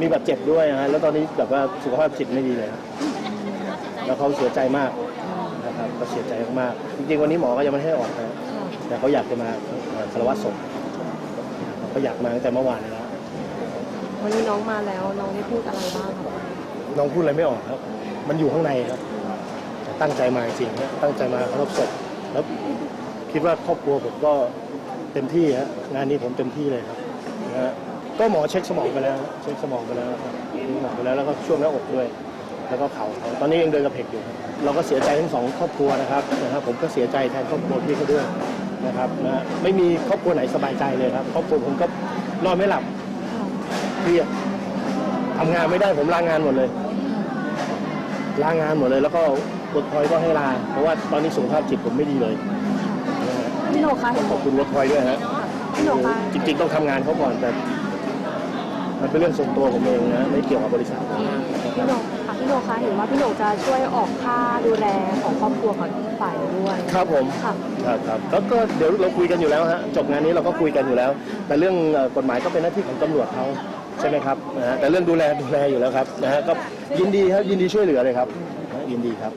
มีบาดเจ็บด้วยนะฮะแล้วตอนนี้แบบว่าสุขภาพจิตไม่ดีเลยครับแล้วเขาเสียใจมากนะครับก็เสียใจมากๆจริงๆวันนี้หมอก็ยังไม่ให้ออกนะแต่เขาอยากจะมาเอ่อสารวัตรศพเขาอยากมาตั้งแต่เมื่อวานแล้ววันนี้น้องมาแล้วน้องได้พูดอะไรบ้างคะน้องพูดอะไรไม่ออกครับ มันอยู่ข้างในครับแต่ตั้งใจมาจริงๆนะตั้งใจมาเคารพศพแล้วคิดว่าครอบครัวผมก็เต็มที่ฮะงานนี้ผมเต็มที่เลยครับนะฮะ ก็หมอเช็คสมองไปแล้วเช็คสมองไปแล้วครับเช็คสมองไปแล้วแล้วก็ช่วงหน้าอกด้วย แล้วก็เข่าเขาตอนนี้ยังเดินกระเพกอยู่ครับเราก็เสียใจทั้งสองครอบครัวนะครับนะครับ ผมก็เสียใจแทนครอบครัวพี่เขาด้วยนะครับนะฮะไม่มีครอบครัวไหนสบายใจเลยครับครอบครัวผมก็นอนไม่หลับเครียดทำงานไม่ได้ผมลางานหมดเลยลางานหมดเลย แล้วก็วอร์คอยก็ให้ลา เพราะว่าตอนนี้สุขภาพจิตผมไม่ดีเลยนะฮะพี่โหนกคะเห็นขอบคุณวอร์คอยด้วยนะพี่โหนกคะจริงๆต้องทำงานเขาก่อนแต่ มันเป็นเรื่องส่วนตัวผมเองนะไม่เกี่ยวกับบริษัทพี่โหนกค่ะพี่โหนกคะเห็นว่าพี่โหนกจะช่วยออกค่าดูแลของครอบครัวของฝ่ายด้วยครับผมค่ะครับครับแล้วก็เดี๋ยวเราคุยกันอยู่แล้วฮะจบงานนี้เราก็คุยกันอยู่แล้ว แต่เรื่องเอ่อกฎหมายก็เป็นหน้าที่ของตำรวจเขาใช่ไหมครับนะฮะแต่เรื่องดูแลดูแลอยู่แล้วครับนะฮะก็ยินดีครับยินดีช่วยเหลือเลยครับนะยินดีครับ